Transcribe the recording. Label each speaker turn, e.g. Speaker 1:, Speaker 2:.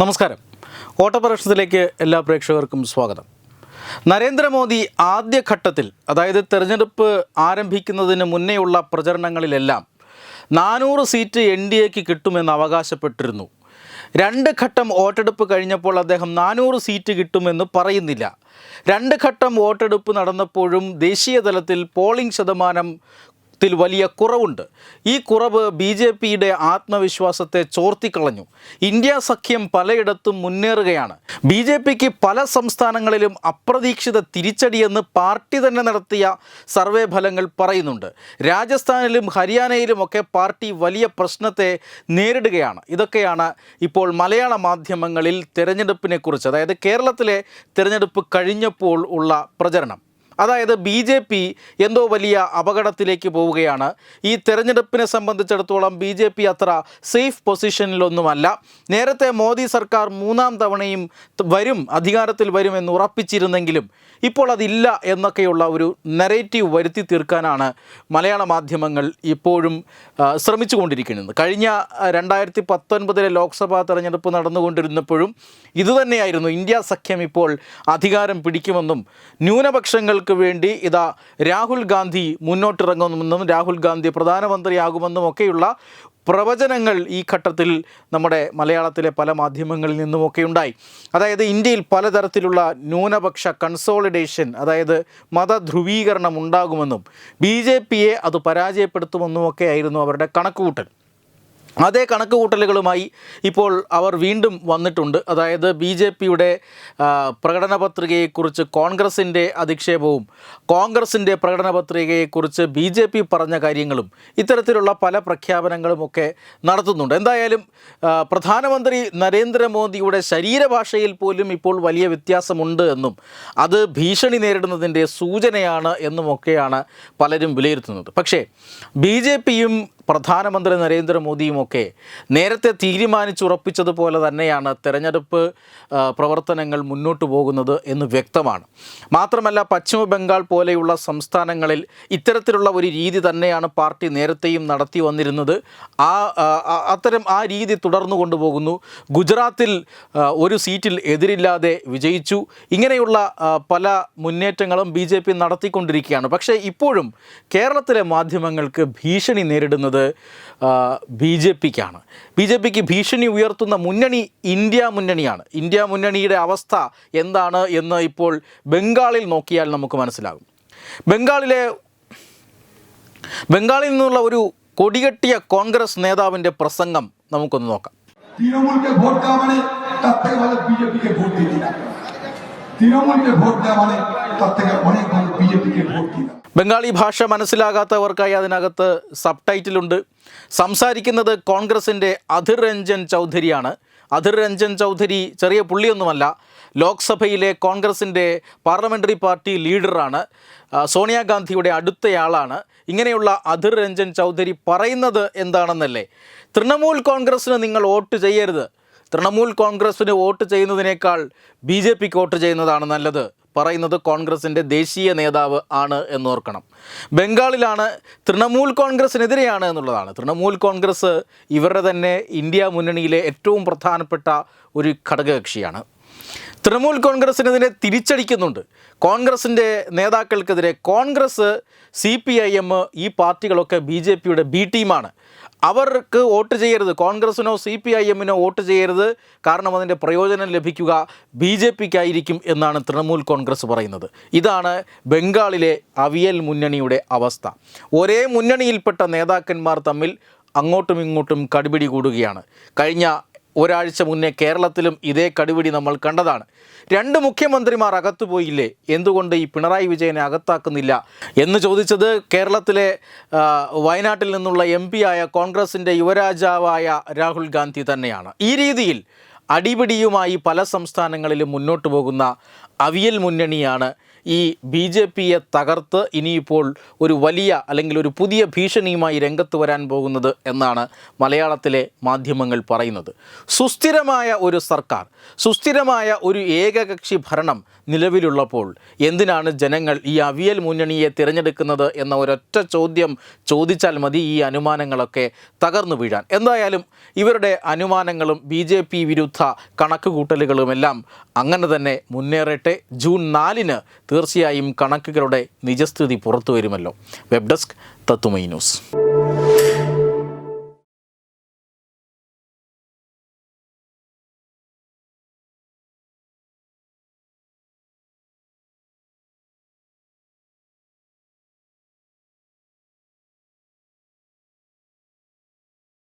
Speaker 1: നമസ്കാരം. ഓട്ടപ്രദർശനത്തിലേക്ക് എല്ലാ പ്രേക്ഷകർക്കും സ്വാഗതം. നരേന്ദ്രമോദി ആദ്യഘട്ടത്തിൽ അതായത് തെരഞ്ഞെടുപ്പ് ആരംഭിക്കുന്നതിന് മുന്നേയുള്ള പ്രചരണങ്ങളിലെല്ലാം നാനൂറ് സീറ്റ് എൻ ഡി എക്ക് കിട്ടുമെന്ന് അവകാശപ്പെട്ടിരുന്നു. രണ്ട് ഘട്ടം വോട്ടെടുപ്പ് കഴിഞ്ഞപ്പോൾ അദ്ദേഹം നാനൂറ് സീറ്റ് കിട്ടുമെന്ന് പറയുന്നില്ല. രണ്ട് ഘട്ടം വോട്ടെടുപ്പ് നടന്നപ്പോഴും ദേശീയ തലത്തിൽ പോളിംഗ് ശതമാനം ത്തിൽ വലിയ കുറവുണ്ട്. ഈ കുറവ് ബി ജെ പിയുടെ ആത്മവിശ്വാസത്തെ ചോർത്തിക്കളഞ്ഞു. ഇന്ത്യ സഖ്യം പലയിടത്തും മുന്നേറുകയാണ്. ബി ജെ പിക്ക് പല സംസ്ഥാനങ്ങളിലും അപ്രതീക്ഷിത തിരിച്ചടിയെന്ന് പാർട്ടി തന്നെ നടത്തിയ സർവേ ഫലങ്ങൾ പറയുന്നുണ്ട്. രാജസ്ഥാനിലും ഹരിയാനയിലുമൊക്കെ പാർട്ടി വലിയ പ്രശ്നത്തെ നേരിടുകയാണ്. ഇതൊക്കെയാണ് ഇപ്പോൾ മലയാള മാധ്യമങ്ങളിൽ തെരഞ്ഞെടുപ്പിനെക്കുറിച്ച് അതായത് കേരളത്തിലെ തിരഞ്ഞെടുപ്പ് കഴിഞ്ഞപ്പോൾ ഉള്ള പ്രചരണം. അതായത് ബി ജെ പി എന്തോ വലിയ അപകടത്തിലേക്ക് പോവുകയാണ്. ഈ തെരഞ്ഞെടുപ്പിനെ സംബന്ധിച്ചിടത്തോളം ബി ജെ പി അത്ര സേഫ് പൊസിഷനിലൊന്നുമല്ല. നേരത്തെ മോദി സർക്കാർ മൂന്നാം തവണയും വരും അധികാരത്തിൽ വരും എന്ന് ഉറപ്പിച്ചിരുന്നെങ്കിലും ഇപ്പോൾ അതില്ല എന്നൊക്കെയുള്ള ഒരു നെറേറ്റീവ് വരുത്തി തീർക്കാനാണ് മലയാള മാധ്യമങ്ങൾ ഇപ്പോഴും ശ്രമിച്ചു ശ്രമിച്ചുകൊണ്ടിരിക്കുന്നത്. കഴിഞ്ഞ രണ്ടായിരത്തി പത്തൊൻപതിലെ ലോക്സഭാ തെരഞ്ഞെടുപ്പ് നടന്നുകൊണ്ടിരുന്നപ്പോഴും ഇതുതന്നെയായിരുന്നു ഇന്ത്യ സഖ്യം ഇപ്പോൾ അധികാരം പിടിക്കുമെന്നും ന്യൂനപക്ഷങ്ങൾക്ക് വേണ്ടി ഇതാ രാഹുൽ ഗാന്ധി മുന്നോട്ടിറങ്ങുമെന്നും രാഹുൽ ഗാന്ധി പ്രധാനമന്ത്രിയാകുമെന്നും ഒക്കെയുള്ള പ്രവചനങ്ങൾ ഈ ഘട്ടത്തിൽ നമ്മുടെ മലയാളത്തിലെ പല മാധ്യമങ്ങളിൽ നിന്നുമൊക്കെ ഉണ്ടായി. അതായത് ഇന്ത്യയിൽ പലതരത്തിലുള്ള ന്യൂനപക്ഷ കൺസോളിഡേഷൻ അതായത് മതധ്രുവീകരണം ഉണ്ടാകുമെന്നും ബി ജെ പിയെ അത് പരാജയപ്പെടുത്തുമെന്നും ഒക്കെ ആയിരുന്നു അവരുടെ കണക്കുകൂട്ടൽ. അതേ കണക്ക് കൂട്ടലുകളുമായി ഇപ്പോൾ അവർ വീണ്ടും വന്നിട്ടുണ്ട്. അതായത് ബി ജെ പിയുടെ പ്രകടന പത്രികയെക്കുറിച്ച് കോൺഗ്രസിന്റെ അധിക്ഷേപവും കോൺഗ്രസിന്റെ പ്രകടന പത്രികയെക്കുറിച്ച് ബി ജെ പി പറഞ്ഞ കാര്യങ്ങളും ഇത്തരത്തിലുള്ള പല പ്രഖ്യാപനങ്ങളും ഒക്കെ നടത്തുന്നുണ്ട്. എന്തായാലും പ്രധാനമന്ത്രി നരേന്ദ്രമോദിയുടെ ശരീരഭാഷയിൽ പോലും ഇപ്പോൾ വലിയ വ്യത്യാസമുണ്ട് എന്നും അത് ഭീഷണി നേരിടുന്നതിന്റെ സൂചനയാണ് എന്നുമൊക്കെയാണ് പലരും വിലയിരുത്തുന്നത്. പക്ഷേ ബി ജെ പിയും പ്രധാനമന്ത്രി നരേന്ദ്രമോദിയുമൊക്കെ നേരത്തെ തീരുമാനിച്ചുറപ്പിച്ചതുപോലെ തന്നെയാണ് തെരഞ്ഞെടുപ്പ് പ്രവർത്തനങ്ങൾ മുന്നോട്ട് പോകുന്നത് എന്ന് വ്യക്തമാണ്. മാത്രമല്ല പശ്ചിമ ബംഗാൾ പോലെയുള്ള സംസ്ഥാനങ്ങളിൽ ഇത്തരത്തിലുള്ള ഒരു രീതി തന്നെയാണ് പാർട്ടി നേരത്തെയും നടത്തി വന്നിരുന്നത്. ആ അത്തരം ആ രീതി തുടർന്നു കൊണ്ടുപോകുന്നു. ഗുജറാത്തിൽ ഒരു സീറ്റിൽ എതിരില്ലാതെ വിജയിച്ചു. ഇങ്ങനെയുള്ള പല മുന്നേറ്റങ്ങളും ബി ജെ പി നടത്തിക്കൊണ്ടിരിക്കുകയാണ്. പക്ഷേ ഇപ്പോഴും കേരളത്തിലെ മാധ്യമങ്ങൾക്ക് ഭീഷണി നേരിടുന്നത് ബി ജെ പിക്കാണ്. ബി ജെ പിക്ക് ഭീഷണി ഉയർത്തുന്ന മുന്നണി ഇന്ത്യ മുന്നണിയാണ്. ഇന്ത്യ മുന്നണിയുടെ അവസ്ഥ എന്താണ് എന്ന് ഇപ്പോൾ ബംഗാളിൽ നോക്കിയാൽ നമുക്ക് മനസ്സിലാകും. ബംഗാളിലെ ബംഗാളിൽ നിന്നുള്ള ഒരു കൊടികെട്ടിയ കോൺഗ്രസ് നേതാവിന്റെ പ്രസംഗം നമുക്കൊന്ന് നോക്കാം.
Speaker 2: തൃണമൂലിക്ക് വോട്ട് ബി ജെ പിക്ക് വോട്ട് ചെയ്തില്ല. তৃণমূলকে ভোট দেওয়া মানে তার থেকে অনেক ভালো বিজেপিকে ভোট দিলাম
Speaker 1: ബംഗാളി ഭാഷ മനസ്സിലാകാത്തവർക്കായി അതിനകത്ത് സബ് ടൈറ്റിലുണ്ട് സംസാരിക്കുന്നത് കോൺഗ്രസിൻ്റെ അധിർ രഞ്ജൻ ചൗധരിയാണ് അധിർ രഞ്ജൻ ചൗധരി ചെറിയ പുള്ളിയൊന്നുമല്ല ലോക്സഭയിലെ കോൺഗ്രസിൻ്റെ പാർലമെൻ്ററി പാർട്ടി ലീഡറാണ് ആ, സോണിയാഗാന്ധിയുടെ അടുത്തയാളാണ് ഇങ്ങനെയുള്ള അധിർ രഞ്ജൻ ചൗധരി പറയുന്നത് എന്താണെന്നല്ലേ തൃണമൂൽ കോൺഗ്രസ്സിന് നിങ്ങൾ വോട്ട് ചെയ്യരുത് തൃണമൂൽ കോൺഗ്രസ്സിന് വോട്ട് ചെയ്യുന്നതിനേക്കാൾ ബി ജെ പിക്ക് വോട്ട് ചെയ്യുന്നതാണ് നല്ലത്. പറയുന്നത് കോൺഗ്രസിന്റെ ദേശീയ നേതാവ് ആണ് എന്നോർക്കണം. ബംഗാളിലാണ് തൃണമൂൽ കോൺഗ്രസിനെതിരെയാണ് എന്നുള്ളതാണ്. തൃണമൂൽ കോൺഗ്രസ് ഇവരുടെ തന്നെ ഇന്ത്യ മുന്നണിയിലെ ഏറ്റവും പ്രധാനപ്പെട്ട ഒരു ഘടകകക്ഷിയാണ്. തൃണമൂൽ കോൺഗ്രസിനെതിരെ തിരിച്ചടിക്കുന്നുണ്ട്. കോൺഗ്രസിന്റെ നേതാക്കൾക്കെതിരെ Congress C P I M ഈ പാർട്ടികളൊക്കെ ബി ജെ പിയുടെ ബി ടീമാണ്. അവർക്ക് വോട്ട് ചെയ്യരുത്. കോൺഗ്രസിനോ സി പി ഐ എമ്മിനോ വോട്ട് ചെയ്യരുത്. കാരണം അതിന്റെ പ്രയോജനം ലഭിക്കുക ബി ജെ പിക്കായിരിക്കും എന്നാണ് തൃണമൂൽ കോൺഗ്രസ് പറയുന്നത്. ഇതാണ് ബംഗാളിലെ അവിയൽ മുന്നണിയുടെ അവസ്ഥ. ഒരേ മുന്നണിയിൽപ്പെട്ട നേതാക്കന്മാർ തമ്മിൽ അങ്ങോട്ടും ഇങ്ങോട്ടും കടുപിടി കൂടുകയാണ്. കഴിഞ്ഞ ഒരാഴ്ച മുന്നേ കേരളത്തിലും ഇതേ കടുപിടി നമ്മൾ കണ്ടതാണ്. രണ്ട് മുഖ്യമന്ത്രിമാർ അകത്തു പോയില്ലേ? എന്തുകൊണ്ട് ഈ പിണറായി വിജയനെ അകത്താക്കുന്നില്ല? എന്ന് ചോദിച്ചത് കേരളത്തിലെ വയനാട്ടിൽ നിന്നുള്ള എം ആയ കോൺഗ്രസിന്റെ യുവരാജാവായ രാഹുൽ ഗാന്ധി തന്നെയാണ്. ഈ രീതിയിൽ അടിപിടിയുമായി പല സംസ്ഥാനങ്ങളിലും മുന്നോട്ട് പോകുന്ന അവിയൽ മുന്നണിയാണ് ഈ ബി ജെ പിയെ തകർത്ത് ഇനിയിപ്പോൾ ഒരു വലിയ അല്ലെങ്കിൽ ഒരു പുതിയ ഭീഷണിയുമായി രംഗത്ത് വരാൻ പോകുന്നത് എന്നാണ് മലയാളത്തിലെ മാധ്യമങ്ങൾ പറയുന്നത്. സുസ്ഥിരമായ ഒരു സർക്കാർ സുസ്ഥിരമായ ഒരു ഏകകക്ഷി ഭരണം നിലവിലുള്ളപ്പോൾ എന്തിനാണ് ജനങ്ങൾ ഈ അവിയൽ മുന്നണിയെ തിരഞ്ഞെടുക്കുന്നത് എന്ന ഒരൊറ്റ ചോദ്യം ചോദിച്ചാൽ മതി ഈ അനുമാനങ്ങളൊക്കെ തകർന്നു വീഴാൻ. എന്തായാലും ഇവരുടെ അനുമാനങ്ങളും ബി ജെ പി വിരുദ്ധ കണക്കുകൂട്ടലുകളുമെല്ലാം അങ്ങനെ തന്നെ മുന്നേറട്ടെ. ജൂൺ നാലിന് തീർച്ചയായും കണക്കുകളുടെ നിജസ്ഥിതി പുറത്തു വരുമല്ലോ വെബ് ഡെസ്ക് തത്തുമൈ ന്യൂസ്.